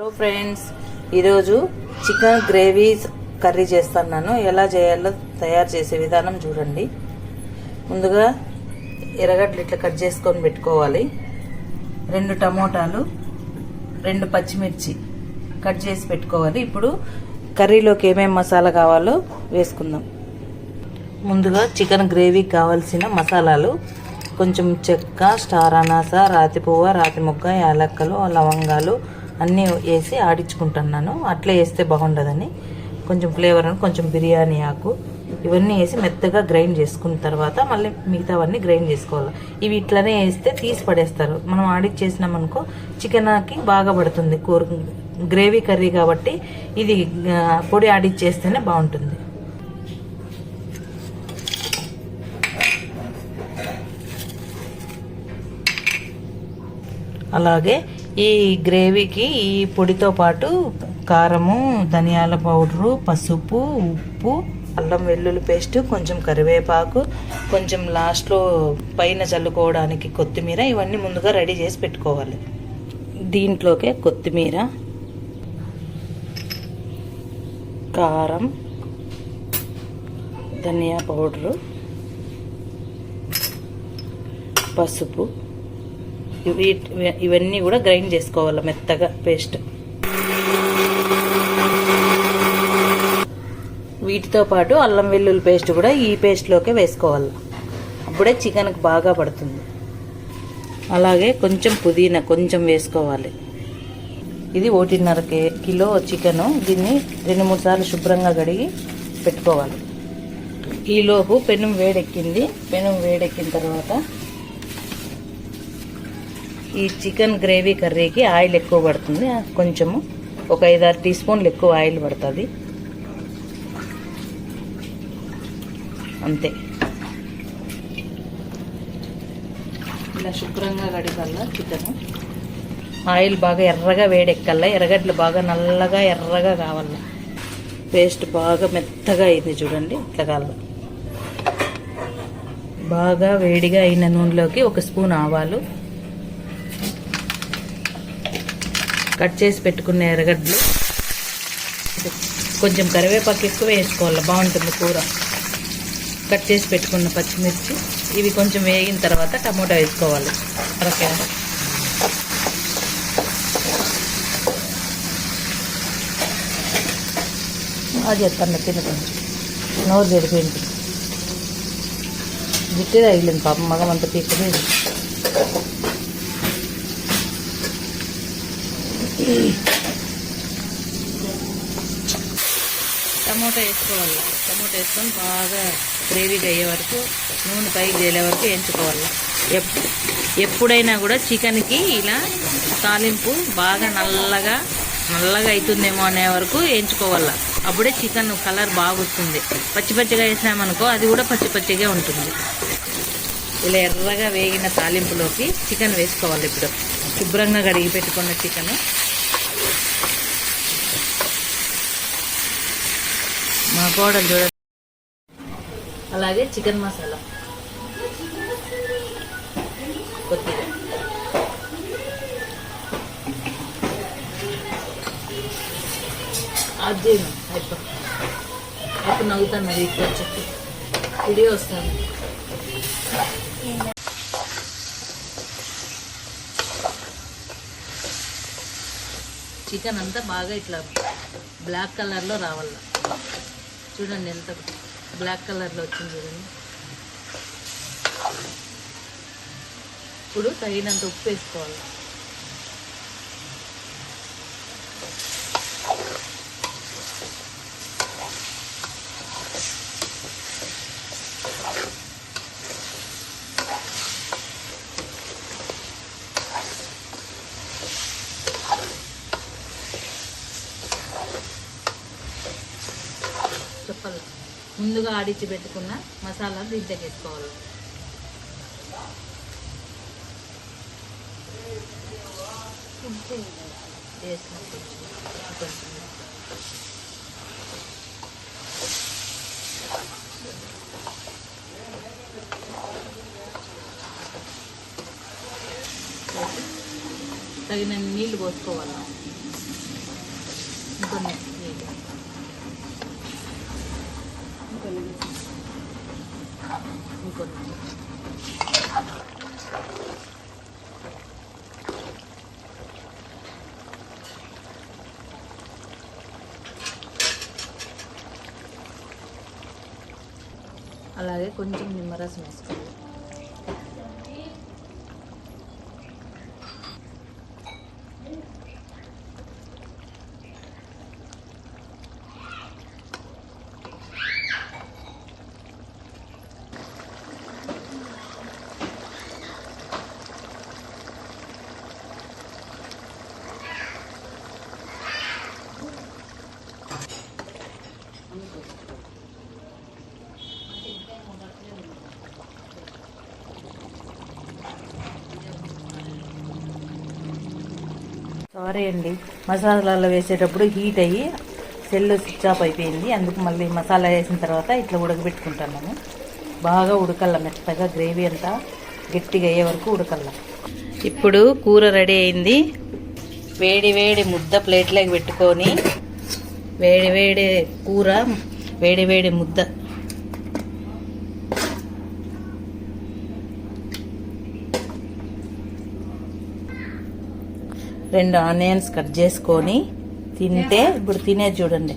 Hello friends ఈరోజు chicken gravy curry చేస్తున్నాను. ఎలా చేయాలో తయారు చేసే విధానం చూడండి. ముందుగా ఎర్రగడ్డలు ఇట్లా కట్ చేసుకొని పెట్టుకోవాలి. రెండు టమోటాలు రెండు పచ్చిమిర్చి కట్ చేసి పెట్టుకోవాలి. ఇప్పుడు కర్రీలోకి ఏమేమి మసాలా కావాలో వేసుకుందాం. ముందుగా చికెన్ గ్రేవీకి కావాల్సిన మసాలాలు కొంచెం చెక్క స్టార్ అనాస రాతి పువ్వ రాతి ముక్క యాలక్కలు లవంగాలు అన్నీ వేసి ఆడించుకుంటున్నాను. అట్లే వేస్తే బాగుండదని. కొంచెం ఫ్లేవర్ అని కొంచెం బిర్యానీ ఆకు ఇవన్నీ వేసి మెత్తగా గ్రైండ్ చేసుకున్న తర్వాత మళ్ళీ మిగతావన్నీ గ్రైండ్ చేసుకోవాలి. ఇవి ఇట్లనే వేస్తే తీసి పడేస్తారు. మనం ఆడిచ్చేసినాం అనుకో చికెన్కి బాగా పడుతుంది. కూర గ్రేవీ కర్రీ కాబట్టి ఇది పొడి ఆడిచ్చేస్తేనే బాగుంటుంది. అలాగే ఈ గ్రేవీకి ఈ పొడితో పాటు కారము ధనియాల పౌడరు పసుపు ఉప్పు అల్లం వెల్లుల్లి పేస్ట్ కొంచెం కరివేపాకు కొంచెం లాస్ట్లో పైన చల్లుకోవడానికి కొత్తిమీర ఇవన్నీ ముందుగా రెడీ చేసి పెట్టుకోవాలి. దీంట్లోకే కొత్తిమీర కారం ధనియా పౌడరు పసుపు ఇవన్నీ కూడా గ్రైండ్ చేసుకోవాలి మెత్తగా పేస్ట్. వీటితో పాటు అల్లం వెల్లుల్లి పేస్ట్ కూడా ఈ పేస్ట్లోకే వేసుకోవాలి. అప్పుడే చికెన్కి బాగా పడుతుంది. అలాగే కొంచెం పుదీనా కొంచెం వేసుకోవాలి. ఇది ఒకటిన్నర కిలో చికెను దీన్ని రెండు మూడు సార్లు శుభ్రంగా కడిగి పెట్టుకోవాలి. ఈలోపు పెనం వేడెక్కింది. పెనం వేడెక్కిన తర్వాత ఈ చికెన్ గ్రేవీ కర్రీకి ఆయిల్ ఎక్కువ పడుతుంది. కొంచెము ఒక ఐదారు టీ స్పూన్లు ఎక్కువ ఆయిల్ పడుతుంది. అంతే. ఇలా శుభ్రంగా కడిగల్లా చికెన్? ఆయిల్ బాగా ఎర్రగా వేడెక్కల్లా ఎర్రగడ్డలు బాగా నల్లగా ఎర్రగా కావాల పేస్ట్ బాగా మెత్తగా అయింది చూడండి ఇట్లా బాగా వేడిగా అయిన నూనెలోకి ఒక స్పూన్ ఆవాలు కట్ చేసి పెట్టుకున్న ఎర్రగడ్డలు. కొంచెం కరివేపాకు ఎక్కువ వేసుకోవాలి? బాగుంటుంది కూర. కట్ చేసి పెట్టుకున్న పచ్చిమిర్చి. ఇవి కొంచెం వేగిన తర్వాత టమోటా వేసుకోవాలి. ఓకే. అది ఎత్తండి తిన కొంచెం నోరు జరిపోయింది జిట్టే తగిలింది పాపం మగం అంత పీకలేదు టమోటా వేసుకోవాలి. టమోటా వేసుకొని బాగా గ్రేవీగా అయ్యే వరకు నూనె పైకి తేలే వరకు వేయించుకోవాలి. ఎప్ ఎప్పుడైనా కూడా చికెన్కి ఇలా తాలింపు బాగా నల్లగా నల్లగా అవుతుందేమో అనే వరకు వేయించుకోవాలి. అప్పుడే చికెన్ కలర్ బాగా వస్తుంది పచ్చి పచ్చిగా వేసినామనుకో అది కూడా పచ్చి పచ్చిగా ఉంటుంది. ఇలా ఎర్రగా వేగిన తాలింపులోకి చికెన్ వేసుకోవాలి ఇప్పుడు. శుభ్రంగా కడిగి పెట్టుకున్న చికెన్. మా కోడలు చూడ అలాగే చికెన్ మసాలా. కొద్దిగా అది అయిపో అప్పుడు నవ్వుతాను అది ఇక్కడ చెప్పి వీడియో వస్తాను చికెన్ అంతా బాగా ఇట్లా బ్లాక్ కలర్లో రావాల. చూడండి ఎంత బ్లాక్ కలర్లో వచ్చింది చూడండి. ఇప్పుడు తగినంత ఉప్పు వేసుకోవాలి. ముందుగా ఆడిచ్చి పెట్టుకున్న మసాలా దీంట్లోకి వేసుకోవాలి వేసిన కొంచెం తగిన నీళ్ళు పోసుకోవాలి అలాగే కొంచెం నిమ్మరసం వేసుకోవాలి. సారీ అండి. మసాలాలో వేసేటప్పుడు హీట్ అయ్యి సెల్ స్విచ్ ఆఫ్ అయిపోయింది. అందుకు మళ్ళీ మసాలా వేసిన తర్వాత ఇట్లా ఉడకబెట్టుకుంటాను బాగా ఉడకల్ల మెత్తగా గ్రేవీ అంతా గట్టిగా అయ్యే వరకు ఉడకల్ల. ఇప్పుడు కూర రెడీ అయింది. వేడి వేడి ముద్ద ప్లేట్లోకి పెట్టుకొని వేడి వేడి కూర వేడి వేడి ముద్ద రెండు ఆనియన్స్ కట్ చేసుకొని తింటే ఇప్పుడు తినే చూడండి.